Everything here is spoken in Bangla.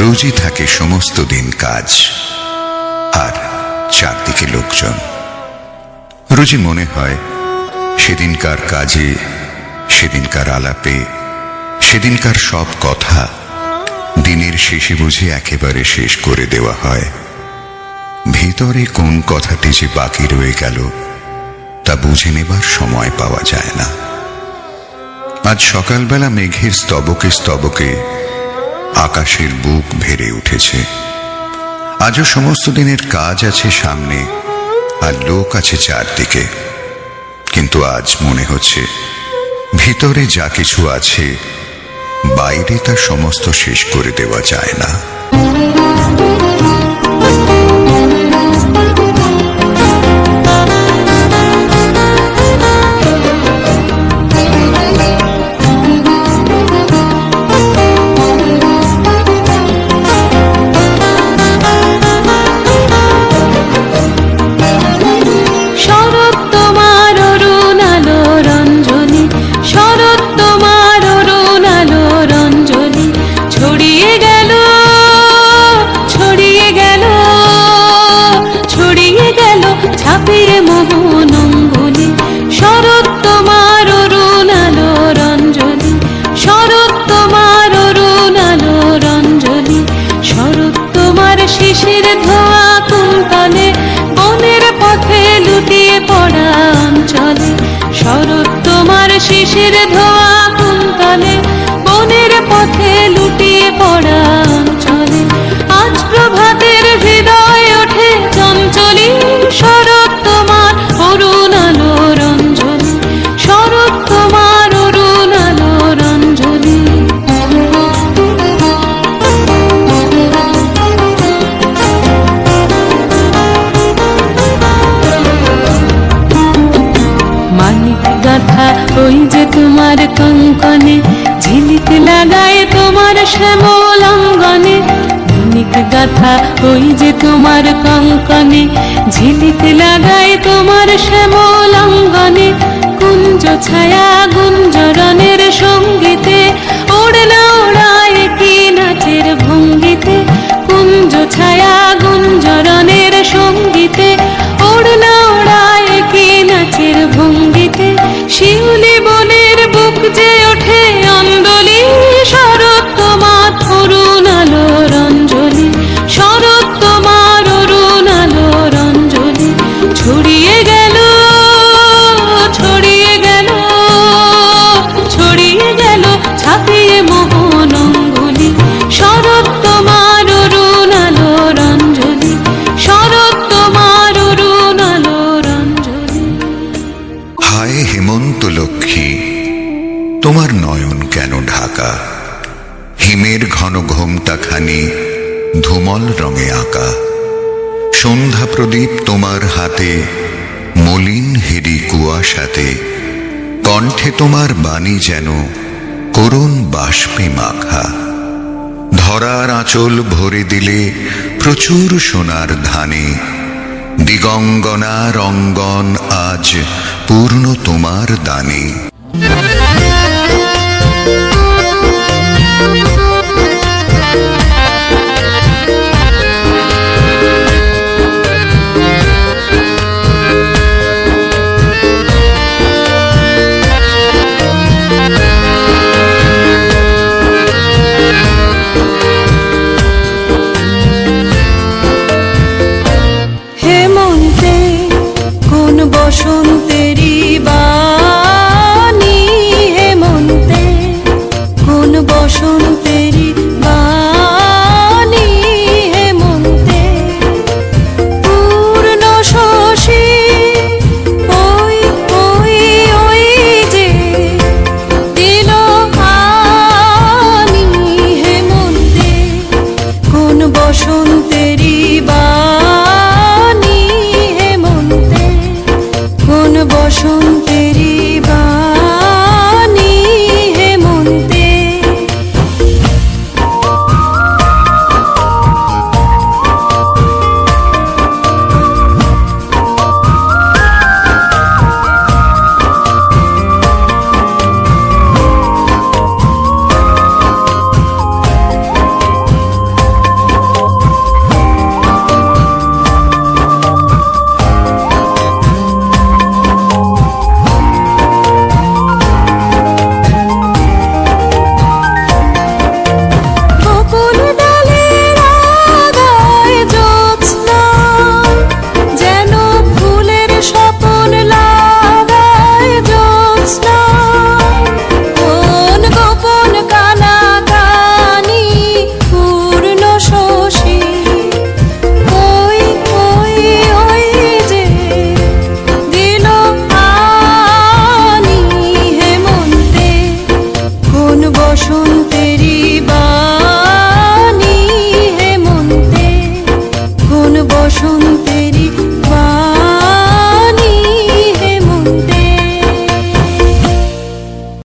রোজই থাকে সমস্ত দিন কাজ। আর চারদিকে লোকজন। রোজই মনে হয়, সেদিনকার কাজে, সেদিনকার আলাপে, সেদিনকার সব কথা দিনের শেষে বুঝে একেবারে শেষ করে দেওয়া হয়। ভিতরে কোন কথাটি যে বাকি রয়ে গেল, তা বুঝে নেবার সময় পাওয়া যায় না। আজ সকালবেলা মেঘের স্তবকে স্তবকে আকাশের বুক ভেড়ে উঠেছে। আজও সমস্ত দিনের কাজ আছে সামনে, আর লোক আছে চারদিকে। কিন্তু আজ মনে হচ্ছে, ভিতরে যা কিছু আছে, বাইরে তা সমস্ত শেষ করে দেওয়া যায় না। ಮಿಡಿಗಲು কঙ্কনে ঝিলিক লাগায় তোমার শ্যামল অঙ্গনে। অনেক গাথা ওই যে তোমার কঙ্কনে, ঝিলিক লাগায় তোমার শ্যামল অঙ্গনে। কুঞ্জ ছায়া হায় হেমন্ত লক্ষ্মী, তোমার নয়ন কেন ঢাকা? হিমের ঘন ঘোমটাখানি ধুমল রঙে আঁকা। সন্ধ্যা প্রদীপ তোমার হাতে, মলিন হেরি কুয়াশাতে। কণ্ঠে তোমার বাণী যেন করুণ বাষ্পে মাখা। ধরার আঁচল ভরে দিলে প্রচুর সোনার ধানে দিগঙ্গনা রঙ্গন আজ পূর্ণ তোমার দানে। 说